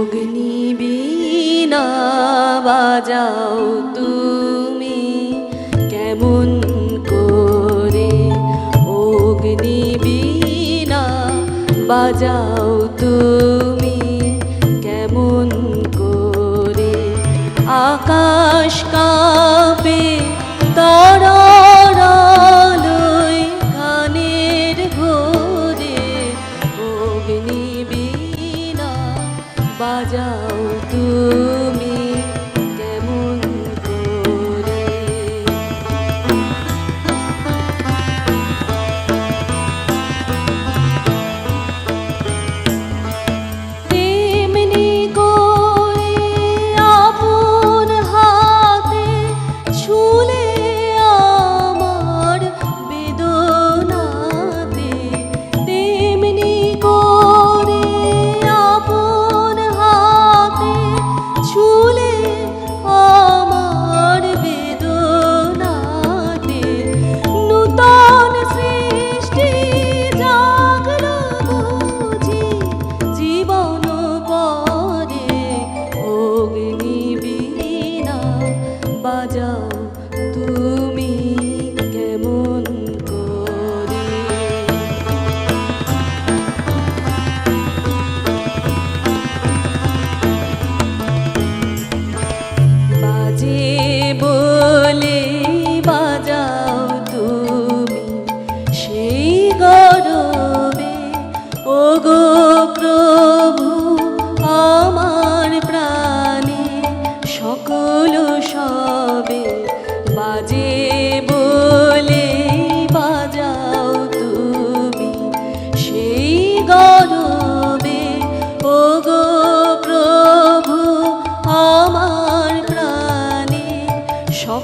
অগ্নি বিনা বাজাও তুমি। কেমন করে অগ্নি বিনা বাজাও তুমি। কেমন করে আকাশ una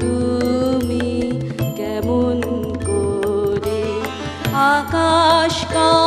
তুমি কেমন করে? আকাশ কাঁপে